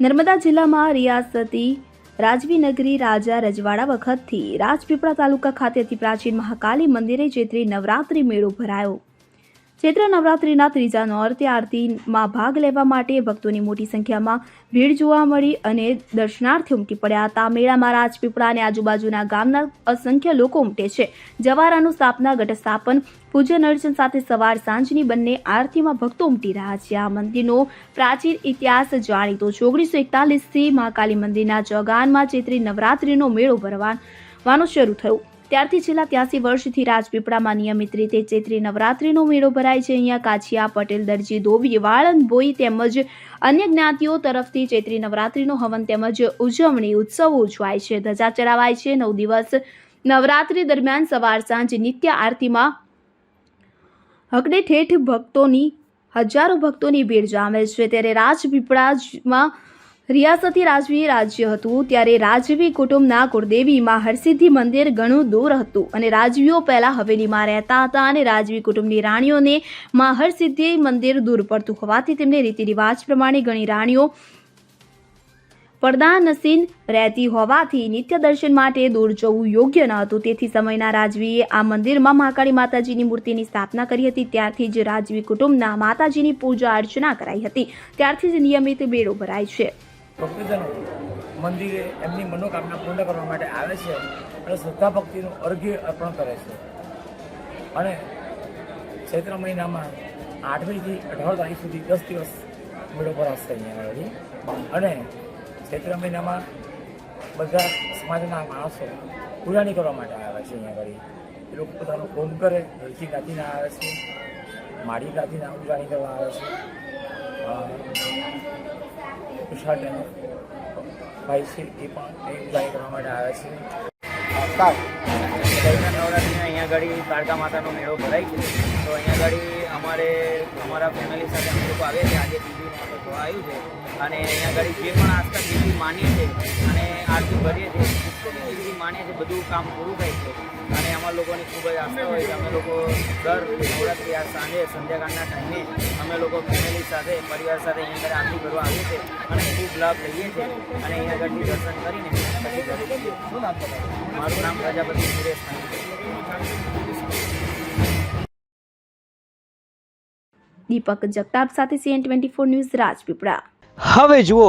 નર્મદા જિલ્લામાં રિયાસતી રાજવી નગરી રાજા રજવાડા વખતથી રાજપીપળા તાલુકા ખાતે અતિ પ્રાચીન મહાકાલી મંદિરે ચૈત્રી નવરાત્રિ મેળો ભરાયો. ચૈત્ર નવરાત્રિના ત્રીજા નોરતે આરતીમાં ભાગ લેવા માટે ભક્તોની મોટી સંખ્યામાં ભીડ જોવા મળી અને દર્શનાર્થી ઉમટી પડ્યા હતા. મેળામાં રાજપીપળા અને આજુબાજુના ગામના અસંખ્ય લોકો ઉમટે છે. જવારાનું સ્થાપના ઘટ સ્થાપન પૂજન અર્ચન સાથે સવાર સાંજની બંને આરતીમાં ભક્તો ઉમટી રહ્યા છે. આ મંદિરનો પ્રાચીન ઇતિહાસ જાણીતો છે. ઓગણીસો એકતાલીસથી મહાકાલી મંદિરના ચોગાનમાં ચૈત્રી નવરાત્રિનો મેળો ભરવાનો શરૂ થયો. ત્યારથી છેલ્લા ત્યાસી વર્ષથી રાજપીપળામાં નિયમિત રીતે ચૈત્રી નવરાત્રિનો મેળો ભરાય છે. અહીંયા કાછિયા, પટેલ, દરજી, ધોબી, વાળંદ ભોઈ તેમજ અન્ય જ્ઞાતિઓ તરફથી ચૈત્રી નવરાત્રિનો હવન તેમજ ઉજવણી, ઉત્સવો ઉજવાય છે. ધજા ચડાવાય છે. નવ દિવસ નવરાત્રિ દરમિયાન સવાર સાંજ નિત્ય આરતીમાં હકડે ઠેઠ ભક્તોની, હજારો ભક્તોની ભીડ જામે છે. ત્યારે રાજપીપળામાં રિયાસતી રાજવી રાજ્ય હતું. ત્યારે રાજવી કુટુંબના કુળદેવીમાં હરસિદ્ધિ મંદિર ઘણું દૂર હતું અને રાજવીઓ પહેલાં હવેલીમાં રહેતા હતા અને રાજવી કુટુંબની રાણીઓને માં હરસિદ્ધિ મંદિર દૂર પડતું હોવાથી તેમને રીતિ રિવાજ પ્રમાણે ઘણી રાણીઓ પડદાનસીન રહેતી હોવાથી નિત્ય દર્શન માટે દૂર જવું યોગ્ય ન હતું. તેથી સમયના રાજવીએ આ મંદિરમાં મહાકાળી માતાજીની મૂર્તિની સ્થાપના કરી હતી. ત્યારથી જ રાજવી કુટુંબના માતાજીની પૂજા અર્ચના કરાઈ હતી. ત્યારથી જ નિયમિત બેડો ભરાય છે. ભક્તજનો મંદિરે એમની મનોકામના પૂર્ણ કરવા માટે આવે છે અને શ્રદ્ધા ભક્તિનું અર્ઘ્ય અર્પણ કરે છે. અને ચૈત્ર મહિનામાં આઠમીથી અઢાર તારીખ સુધી દસ દિવસ મેળો ભરાશે અહીંયા આગળ. અને ચૈત્ર મહિનામાં બધા સમાજના માણસો ઉજાણી કરવા માટે આવે છે અહીંયા આગળ. એ લોકો પોતાનો હોમ કરે હરકી ગાતીને આવે છે માડી ગાંધીના ઉજાણી કરવા આવે છે. અ, વિશાળ ભાઈ છે એ પણ એ ઉજાણી કરવા માટે આવે છે. ચૈત્ર નવરાત્રિના અહીંયા આગળ કાળકા માતાનો મેળો ભરાય છે તો અહીંયા આગળ અમારે અમારા ફેમિલી સાથે અમે લોકો આવ્યા છે આજે માટે આવ્યું છે. અને અહીંયા આગળ જે પણ આસ્થા બીજી માનીએ છે આરતી ભરીએ છીએ. માનીએ છીએ. બધું કામ પૂરું થાય છે. અને અમારા લોકોની ખૂબ જ આસ્થા હોય છે. અમે લોકો દર નવરાત્રિ આ સાંજે સંધ્યાકાળના ટાઈમે અમે લોકો ફેમિલી સાથે પરિવાર સાથે અહીંયા આગળ આરતી કરવા આવીએ છીએ અને ખૂબ લાભ લઈએ છીએ. અને અહીંયા આગળથી દર્શન કરીને પછી ઘરે જઈએ શું નામ તમારું મારું નામ પ્રજાપતિ સુરેશ દીપક જગતાપ સાથે CN twenty four news Rajpipla. હવે જુઓ